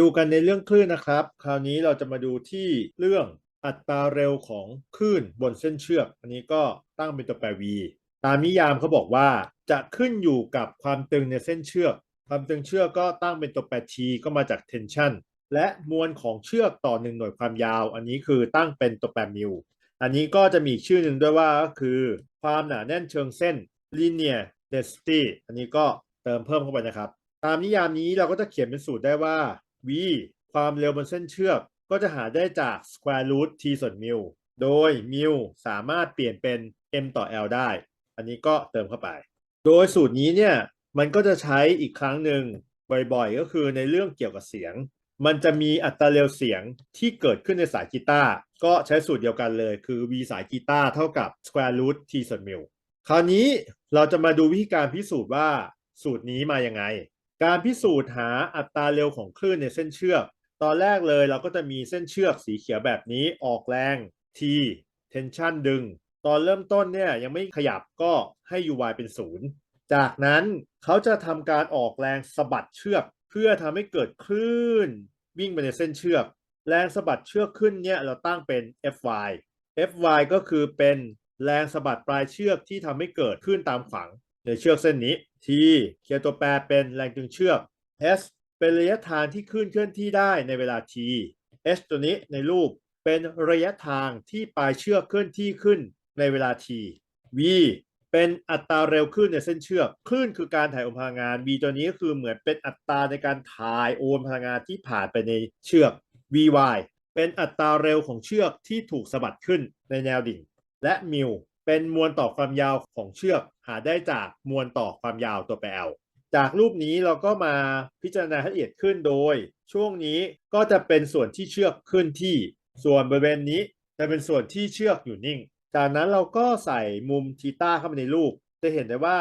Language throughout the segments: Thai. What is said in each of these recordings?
ดูกันในเรื่องคลื่นนะครับ คราวนี้เราจะมาดูที่เรื่องอัตราเร็วของคลื่นบนเส้นเชือก อันนี้ก็ตั้งเป็นตัวแปร v ตามนิยามเขาบอกว่าจะขึ้นอยู่กับความตึงในเส้นเชือก ความตึงเชือกก็ตั้งเป็นตัวแปร t ก็มาจาก tension และมวลของเชือกต่อหนึ่งหน่วยความยาว อันนี้คือตั้งเป็นตัวแปรมิวอันนี้ก็จะมีชื่อหนึ่งด้วยว่าก็คือ ความหนาแน่นเชิงเส้น linear density อันนี้ก็เติมเพิ่มเข้าไปนะครับ ตามนิยามนี้เราก็จะเขียนเป็นสูตรได้ว่า v ความเร็วบนเส้นเชือกก็จะหาได้จาก square root t ส่วน mu โดย mu สามารถเปลี่ยนเป็น m ต่อ l ได้ อันนี้ก็เติมเข้าไป โดยสูตรนี้เนี่ยมันก็จะใช้อีกครั้งหนึ่งบ่อยๆ ก็คือในเรื่องเกี่ยวกับเสียง มันจะมีอัตราเร็วเสียงที่เกิดขึ้นในสายกีตาร์ก็ใช้สูตรเดียวกันเลย คือ v สายกีตาร์เท่ากับ square root t ส่วน mu คราวนี้เราจะมาดูวิธีการพิสูจน์ว่าสูตรนี้มายังไง การพิสูจน์หาอัตราเร็วของคลื่นในเส้นเชือก ตอนแรกเลยเราก็จะมีเส้นเชือกสีเขียวแบบนี้ออกแรง T tension ดึง ตอนเริ่มต้นเนี่ยยังไม่ขยับก็ให้ uy เป็นศูนย์จากนั้นเขาจะทำการออกแรงสะบัดเชือก เพื่อทำให้เกิดคลื่น วิ่งไปในเส้นเชือก แรงสะบัดเชือกขึ้นเนี่ยเราตั้งเป็น fy fy ก็คือเป็นแรงสะบัดปลายเชือกที่ทำให้เกิดคลื่นตามขวาง ในเชือกเส้นนี้ t เขียนตัวแปรเป็นแรงดึงเชือก s เป็นระยะทางที่คลื่นเคลื่อนที่ได้ในเวลา t h ตัวนี้ในรูปเป็นระยะทางที่ปลายเชือกเคลื่อนที่ขึ้นในเวลา t v เป็นอัตราเร็วคลื่นในเส้นเชือกคลื่นคือการถ่ายโอนพลังงาน v ตัวนี้ก็คือเหมือนเป็นอัตราในการถ่ายโอนพลังงานที่ผ่านไปในเชือก vy เป็นอัตราเร็วของเชือกที่ถูกสะบัดขึ้นในแนวดิ่ง และมิวเป็นมวลต่อความยาวของเชือก หาได้จากมวลต่อความยาวตัวแปร L จากรูปนี้เราก็มาพิจารณาละเอียดขึ้นโดย ช่วงนี้ก็จะเป็นส่วนที่เชือกขึ้นที่ ส่วนบริเวณนี้จะเป็นส่วนที่เชือกอยู่นิ่ง จากนั้นเราก็ใส่มุมทีต้าเข้าไปในรูป จะเห็นได้ว่า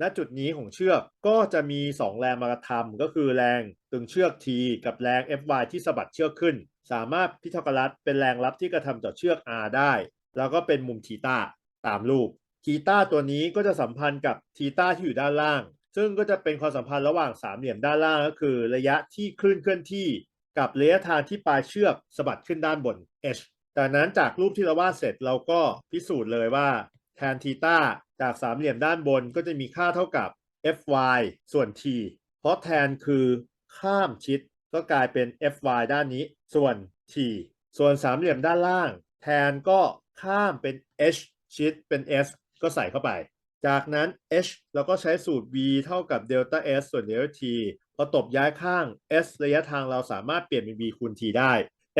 ณจุดนี้ของเชือกก็จะมี 2 แรงมากระทำก็คือแรงตึงเชือก T กับแรง Fy ที่สะบัดเชือกขึ้น สามารถพิทากรัสเป็นแรงรับที่กระทำต่อเชือก R ได้ แล้วก็เป็นมุมทีต้าตามรูป ทีต้าตัวนี้ก็จะสัมพันธ์กับทีต้าที่อยู่ด้านล่าง ซึ่งก็จะเป็นความสัมพันธ์ระหว่างสามเหลี่ยมด้านล่างก็คือระยะที่คลื่นเคลื่อนที่ กับระยะทางที่ปลายเชือกสะบัดขึ้นด้านบน h จากนั้นจากรูปที่เราวาดเสร็จเราก็พิสูจน์เลยว่าแทนทีต้าจากสามเหลี่ยมด้านบนก็จะมีค่าเท่ากับ fy ส่วน t เพราะแทนคือข้ามชิดก็กลายเป็น fy ด้านนี้ ส่วน t ส่วนสามเหลี่ยมด้านล่าง แทนก็ข้ามเป็น h ชิดเป็น s ก็ใส่เข้าไป จากนั้น h เราก็ใช้สูตร v เท่ากับ delta s ส่วน delta t พอตบย้ายข้าง s ระยะทางเราสามารถเปลี่ยนเป็น v คูณ t ได้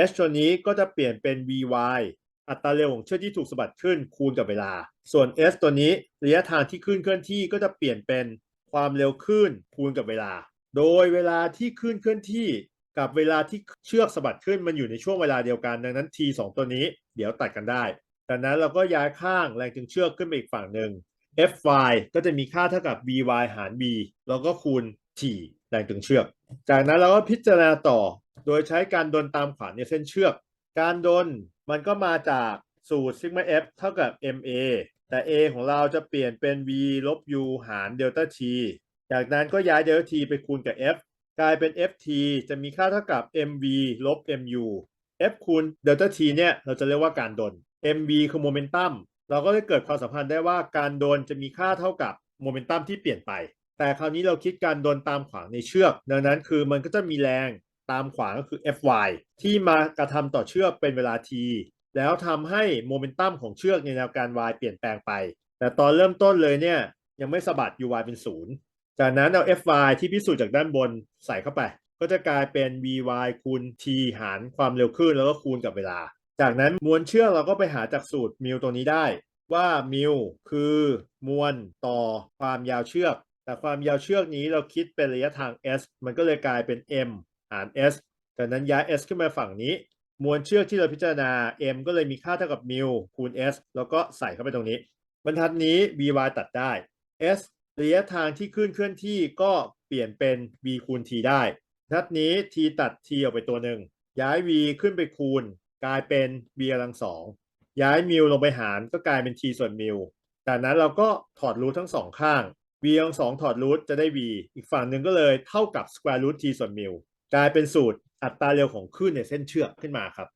h ตัวนี้ก็จะเปลี่ยนเป็น vy อัตราเร็วของเชือกที่ถูกสะบัดขึ้นคูณกับเวลา ส่วน s ตัวนี้ระยะทางที่คลื่นเคลื่อนที่ก็จะเปลี่ยนเป็นความเร็วคลื่นคูณกับเวลา โดยเวลาที่คลื่นเคลื่อนที่กับเวลาที่เชือกสะบัดขึ้นมันอยู่ในช่วงเวลาเดียวกัน ดังนั้น t 2 ตัวนี้เดี๋ยวตัดกันได้ จากนั้นเราก็ย้ายข้างแรงจึงเชือกขึ้นไปอีกฝั่งหนึ่ง Fy ก็จะมีค่าเท่ากับ Vy หาร b แล้วก็คูณ t แรงตึงเชือก จากนั้นเราก็พิจารณาต่อ โดยใช้การดนตามขวานในเส้นเชือก การดนมันก็มาจากสูตร sigma f เท่ากับ ma แต่ a ของเราจะเปลี่ยนเป็น v ลบ u หาร delta t จากนั้นก็ย้าย delta t ไปคูณกับ f กลายเป็น ft จะมีค่าเท่ากับ mv ลบ mu f คูณ delta t เนี่ยเราจะเรียกว่าการดน mv คือโมเมนตัมเราก็จะเกิดความสัมพันธ์ได้ว่าการโดนจะมีค่าเท่ากับโมเมนตัมที่เปลี่ยนไป แต่คราวนี้เราคิดการโดนตามขวางในเชือก ดังนั้นคือมันก็จะมีแรงตามขวางก็คือ Fy ที่มากระทำต่อเชือกเป็นเวลา t แล้วทำให้โมเมนตัมของเชือกในแนวการ y เปลี่ยนแปลงไป แต่ตอนเริ่มต้นเลยเนี่ยยังไม่สะบัด uy เป็นศูนย์จากนั้นเอา Fy ที่พิสูจน์จากด้านบนใส่เข้าไป ก็จะกลายเป็น vy คูณ t หารความเร็วคลื่นแล้วก็คูณกับเวลา จากนั้นมวลเชือกเราก็ไปหาจากสูตรมิวตัวนี้ได้ ว่ามิวคือมวลต่อความยาวเชือก แต่ความยาวเชือกนี้เราคิดเป็นระยะทาง s มันก็เลยกลายเป็น m หาร s จากนั้นย้าย s ขึ้นมาฝั่งนี้ มวลเชือกที่เราพิจารณา m ก็เลยมีค่าเท่ากับมิวคูณ s แล้วก็ใส่เข้าไปตรงนี้ บรรทัดนี้ vy ตัดได้ s ระยะทางที่ขึ้นเคลื่อนที่ก็เปลี่ยนเป็น v คูณ t ได้บรรทัดนี้ t ตัด t ออกไปตัวหนึ่งย้าย v ขึ้นไปคูณ กลายเป็น v กำลังสองย้ายมิวลงไปหารก็กลายเป็น t ส่วนมิวจากนั้นเราก็ถอดรูททั้งสองข้าง v ทั้งสองถอดรูทจะได้ v อีกฝั่งหนึ่งก็เลยเท่ากับ square root t ส่วนมิวกลายเป็นสูตรอัตราเร็วของคลื่นในเส้นเชือกขึ้นมาครับ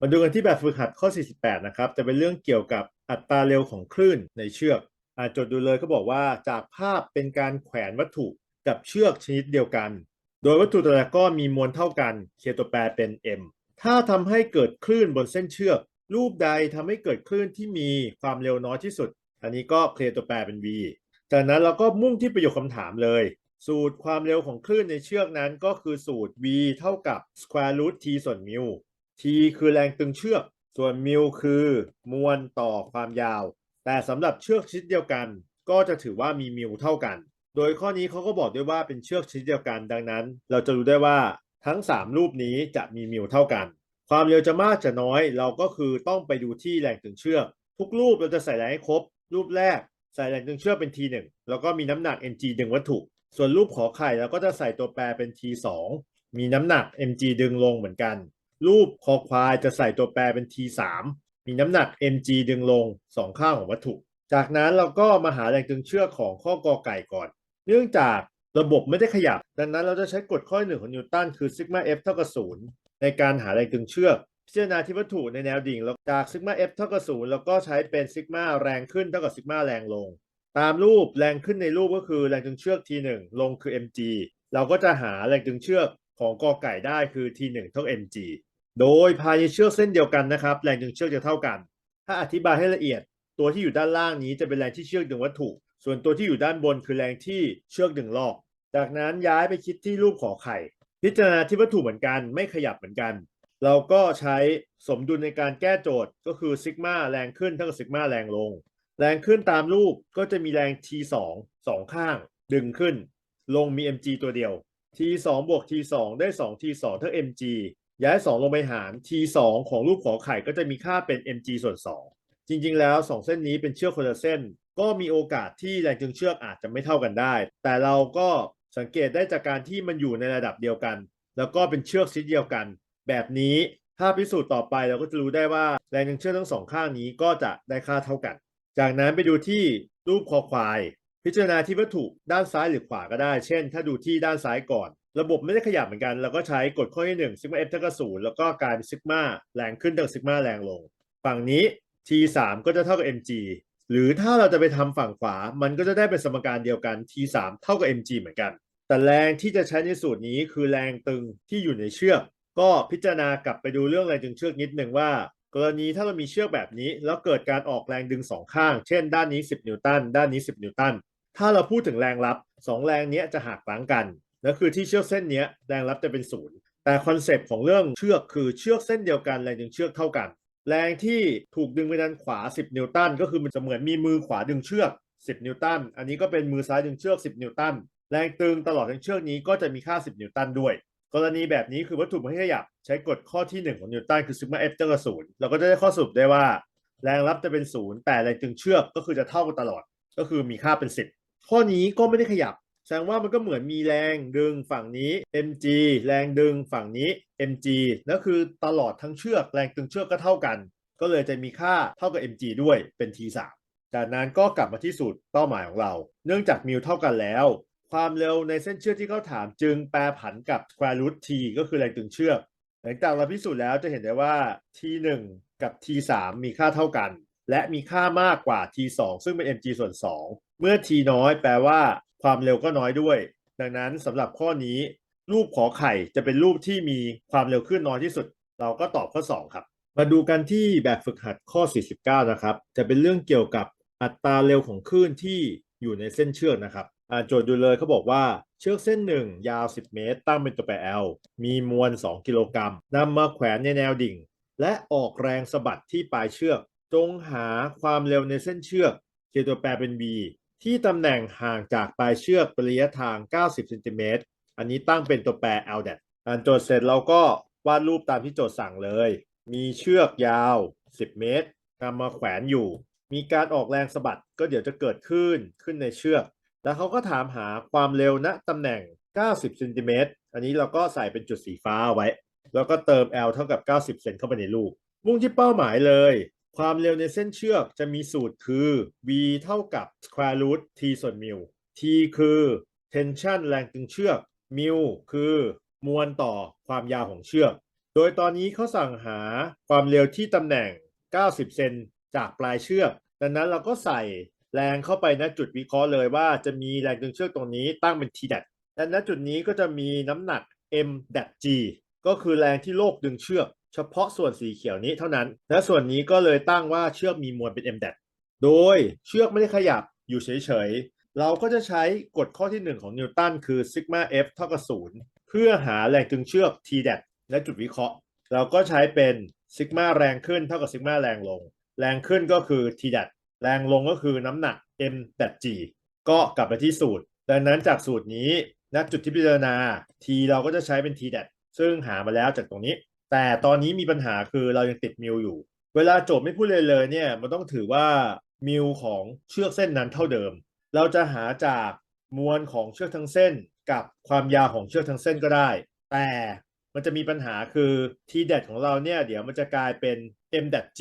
มาดูกันที่แบบฝึกหัดข้อ 48 นะครับ จะเป็นเรื่องเกี่ยวกับอัตราเร็วของคลื่นในเชือกอาจดดูเลยก็บอกว่าจากภาพเป็นการแขวนวัตถุกับเชือกชนิดเดียวกัน โดยวัตถุแต่ละก้อนมีมวลเท่ากัน เคลียตัวแปรเป็น m ถ้าทำให้เกิดคลื่นบนเส้นเชือก รูปใดทำให้เกิดคลื่นที่มีความเร็วน้อยที่สุด อันนี้ก็เคลียร์ตัวแปรเป็น v จากนั้นเราก็มุ่งที่ประโยคคำถามเลย สูตรความเร็วของคลื่นในเชือกนั้นก็คือสูตร v เท่ากับ square root t ส่วน mu t คือแรงตึงเชือก ส่วน mu คือมวลต่อความยาว แต่สำหรับเชือกชนิดเดียวกัน ก็จะถือว่ามีมิวเท่ากัน โดยข้อนี้เขาก็บอกด้วยว่าเป็นเชือกชนิดเดียวกัน ดังนั้น เราจะรู้ได้ว่า ทั้ง 3 รูปนี้จะมีมิวเท่ากัน ความเร็วจะมากจะน้อย เราก็คือต้องไปดูที่แรงตึงเชือก ทุกรูปเราจะใส่แรงให้ครบ รูปแรกใส่แรงตึงเชือกเป็น T1 แล้วก็มีน้ำหนัก mg ดึงวัตถุ ส่วนรูปขอไข่เราก็จะใส่ตัวแปรเป็น T2 มีน้ำหนัก mg ดึงลงเหมือนกัน รูปคอควายจะใส่ตัวแปรเป็น T3 มีน้ำหนัก mg ดึงลงสองข้างของวัตถุ จากนั้นเราก็มาหาแรงตึงเชือกของข้อกอไก่ก่อน เนื่องจาก ระบบไม่ได้ขยับ ดังนั้นเราจะใช้กฎข้อหนึ่งของนิวตันคือซิกมา f เท่ากับศูนย์ในการหาแรงตึงเชือก พิจารณาที่วัตถุในแนวดิ่งแล้วจากซิกมา f เท่ากับศูนย์แล้วก็ใช้เป็นซิกมาแรงขึ้นเท่ากับซิกมาแรงลง ตามรูปแรงขึ้นในรูปก็คือแรงตึงเชือก t1 ลงคือ mg เราก็จะหาแรงตึงเชือกของกอไก่ได้คือ t1 เท่า mg โดยภายในเชือกเส้นเดียวกันนะครับแรงดึงเชือกจะเท่ากัน ถ้าอธิบายให้ละเอียด ตัวที่อยู่ด้านล่างนี้จะเป็นแรงที่เชือกดึงวัตถุ ส่วนตัวที่อยู่ด้านบนคือแรงที่เชือกดึงลอก จากนั้นย้ายไปคิดที่รูปขอไข่ พิจารณาที่วัตถุเหมือนกัน ไม่ขยับเหมือนกัน เราก็ใช้สมดุลในการแก้โจทย์ก็คือซิกมาแรงขึ้นเท่ากับซิกมาแรงลง แรงขึ้นตามรูปก็จะมีแรง T2 สองข้าง ดึงขึ้น ลงมี mg ตัวเดียว T2 บวก T2 ได้ 2 T2 เท่า mg ย้าย 2 ลงไปหาร T2 ของรูปขอไข่ก็จะมีค่าเป็น mg ส่วน 2 จริง ๆ แล้ว 2 เส้นนี้เป็นเชือกคนละเส้น ก็มีโอกาสที่แรงจึงเชือกอาจจะไม่เท่ากันได้ แต่เราก็ สังเกตได้จากการที่มันอยู่ในระดับเดียวกัน แล้วก็เป็นเชือกชนิดเดียวกัน แบบนี้ถ้าพิสูจน์ต่อไปเราก็จะรู้ได้ว่าแรงจึงเชือกทั้งสองข้างนี้ก็จะได้ค่าเท่ากัน จากนั้นไปดูที่รูปคอควาย พิจารณาที่วัตถุด้านซ้ายหรือขวาก็ได้ เช่น ถ้าดูที่ด้านซ้ายก่อน ระบบไม่ได้ขยับเหมือนกันเราก็ใช้กฎข้อที่1ซิกมา f เท่ากับศูนย์แล้วก็กลายเป็นซิกมาแรงขึ้นเท่ากับซิกมาแรงลง ฝั่งนี้ t 3ก็จะเท่ากับ mg หรือถ้าเราจะไปทำฝั่งขวา มันก็จะได้เป็นสมการเดียวกัน t 3เท่ากับ mg เหมือนกัน แต่แรงที่จะใช้ในสูตรนี้คือแรงตึงที่อยู่ในเชือก ก็พิจารณากลับไปดูเรื่องแรงดึงเชือกนิดหนึ่งว่า กรณีถ้าเรามีเชือกแบบนี้ แล้วเกิดการออกแรงดึงสองข้าง เช่น ด้านนี้ 10 นิวตัน ด้านนี้ 10 นิวตัน ถ้าเราพูดถึงแรงรับสองแรงนี้จะหักหลังกันนั่นคือที่เชือกเส้นนี้แรงรับจะเป็นศูนย์แต่คอนเซปต์ของเรื่องเชือกคือเชือกเส้นเดียวกันแรงดึงเชือกเท่ากัน แรงที่ถูกดึงไปด้านขวา 10 นิวตันก็คือมันจะเหมือนมีมือขวาดึงเชือก 10 นิวตัน อันนี้ก็เป็นมือซ้ายดึงเชือก 10 นิวตัน แรงตึงตลอดทั้งเชือกนี้ก็จะมีค่า 10 นิวตันด้วย กรณีแบบนี้คือวัตถุไม่ขยับใช้กฎข้อที่ 1 ของนิวตันคือซิกมา f เท่ากับศูนย์เราก็จะได้ข้อสรุปได้ว่า แรงรับจะเป็นศูนย์แต่แรงตึงเชือกก็คือจะเท่ากันตลอด ก็คือมีค่าเป็น 10 ข้อนี้ก็ไม่ได้ขยับ แสดงว่ามันก็เหมือนมีแรงดึงฝั่งนี้ mg แรงดึงฝั่งนี้ mg แล้วคือตลอดทั้งเชือก แรงตึงเชือกก็เท่ากัน ก็เลยจะมีค่าเท่ากับ mg ด้วยเป็น t3 จากนั้นก็กลับมาที่สูตรเป้าหมายของเรา เนื่องจากมิวเท่ากันแล้ว ความเร็วในเส้นเชือกที่เขาถามจึงแปรผันกับ square root t ก็คือแรงตึงเชือก หลังจากเราพิสูจน์แล้วจะเห็นได้ว่า t1 กับ t3 มีค่าเท่ากัน และมีค่ามากกว่า t2 ซึ่งเป็น mg ส่วน 2 เมื่อ t น้อยแปลว่า ความเร็วก็น้อยด้วย ดังนั้นสำหรับข้อนี้ รูปขอไข่จะเป็นรูปที่มีความเร็วขึ้นน้อยที่สุด เราก็ตอบข้อ 2 ครับ มาดูกันที่แบบฝึกหัดข้อ 49 นะครับ จะเป็นเรื่องเกี่ยวกับอัตราเร็วของคลื่นที่อยู่ในเส้นเชือกนะครับ โจทย์ดูเลยเขาบอกว่าเชือกเส้นหนึ่งยาว 10 เมตร ตั้งเป็นตัวแปร L มีมวล 2 กิโลกรัมนำมาแขวนในแนวดิ่ง และออกแรงสะบัดที่ปลายเชือก จงหาความเร็วในเส้นเชือกเขียนตัวแปรเป็น v ที่ตำแหน่งห่างจากปลายเชือกเป็นระยะทาง 90เซนติเมตรอันนี้ตั้งเป็นตัวแปร l d a t อ่านโจทย์เสร็จเราก็วาดรูปตามที่โจทย์สั่งเลย มีเชือกยาว 10 เมตรนำมาแขวนอยู่ มีการออกแรงสะบัดก็เดี๋ยวจะเกิดขึ้นขึ้นในเชือก แล้วเขาก็ถามหาความเร็วณตำแหน่ง 90เซนติเมตรอันนี้เราก็ใส่เป็นจุดสีฟ้าไว้ แล้วก็เติม L เท่ากับ 90 เซนเข้าไปในรูปมุ่งที่เป้าหมายเลย ความเร็วในเส้นเชือกจะมีสูตรคือ v เท่ากับ square root t ส่วน mu t คือ tension แรงตึงเชือก mu คือมวลต่อความยาวของเชือก โดยตอนนี้เขาสั่งหาความเร็วที่ตำแหน่ง 90 เซนจากปลายเชือก ดังนั้นเราก็ใส่ แรงเข้าไปณจุดวิเคราะห์เลยว่าจะมีแรงดึงเชือกตรงนี้ตั้งเป็น t d a t และณจุดนี้ก็จะมีน้ำหนัก m d a t g ก็คือแรงที่โลกดึงเชือก เฉพาะส่วนสีเขียวนี้เท่านั้น และส่วนนี้ก็เลยตั้งว่าเชือกมีมวลเป็น m d a t โดยเชือกไม่ได้ขยับอยู่เฉยๆ เราก็จะใช้กฎข้อที่ 1 ของนิวตันคือซิกมา f เท่ากับ0เพื่อหาแรงดึงเชือก t d a t และจุดวิเคราะห์ เราก็ใช้เป็นซิกมาแรงขึ้นเท่ากับซิกมาแรงลง แรงขึ้นก็คือ t d a t แรงลงก็คือน้ำหนัก m d a t g ก็กลับไปที่สูตร ดังนั้นจากสูตรนี้ณจุดที่พิจารณา t เราก็จะใช้เป็น t d a t ซึ่งหามาแล้วจากตรงนี้ แต่ตอนนี้มีปัญหาคือเรายังติดมิลอยู่ เวลาโจทย์ไม่พูดเลยเลยเนี่ยมันต้องถือว่ามิลของเชือกเส้นนั้นเท่าเดิม เราจะหาจากมวลของเชือกทั้งเส้น กับความยาวของเชือกทั้งเส้นก็ได้ แต่มันจะมีปัญหาคือ t d a t ของเราเนี่ยเดี๋ยวมันจะกลายเป็น m d a t g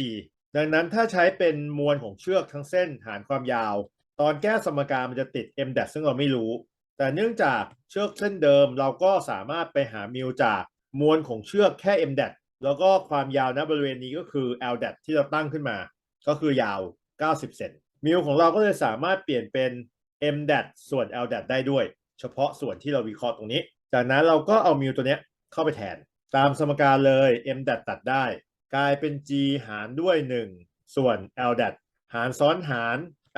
ดังนั้นถ้าใช้เป็นมวลของเชือกทั้งเส้นหารความยาว ตอนแก้สมการมันจะติด m d a t ซึ่งเราไม่รู้ แต่เนื่องจากเชือกเส้นเดิมเราก็สามารถไปหามิลจากมวลของเชือกแค่ m d a t แล้วก็ความยาวณบริเวณนี้ก็คือ l d a t ที่เราตั้งขึ้นมา ก็คือยาว 90 เซนมิลของเราก็เลยสามารถเปลี่ยนเป็น m d a t ส่วน l d a t ได้ด้วย เฉพาะส่วนที่เราวิเคราะห์ตรงนี้ จากนั้นเราก็เอามิลตัวนี้เข้าไปแทน ตามสมการเลย m d a t ตัดได้ กลายเป็น g หารด้วย 1 ส่วน l d a t หารซ้อนหาร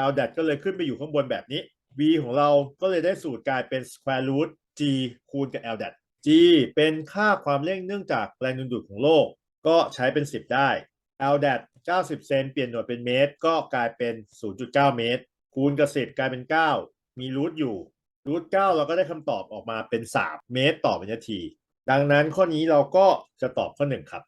l d a t ก็เลยขึ้นไปอยู่ข้างบนแบบนี้ v ของเราก็เลยได้สูตรกลายเป็น square root g คูณกับ l d a t g เป็นค่าความเร่งเนื่องจากแรงดึงดูดของโลก ก็ใช้เป็น 10 ได้ l d a t 90 เซนเปลี่ยนหน่วยเป็นเมตร ก็กลายเป็น 0.9 เมตร คูณกับ10กลายเป็น 9 มีรูทอยู่รูท9เราก็ได้คำตอบออกมาเป็น 3 เมตรต่อวินาที ดังนั้นข้อนี้เราก็จะตอบข้อ 1 ครับ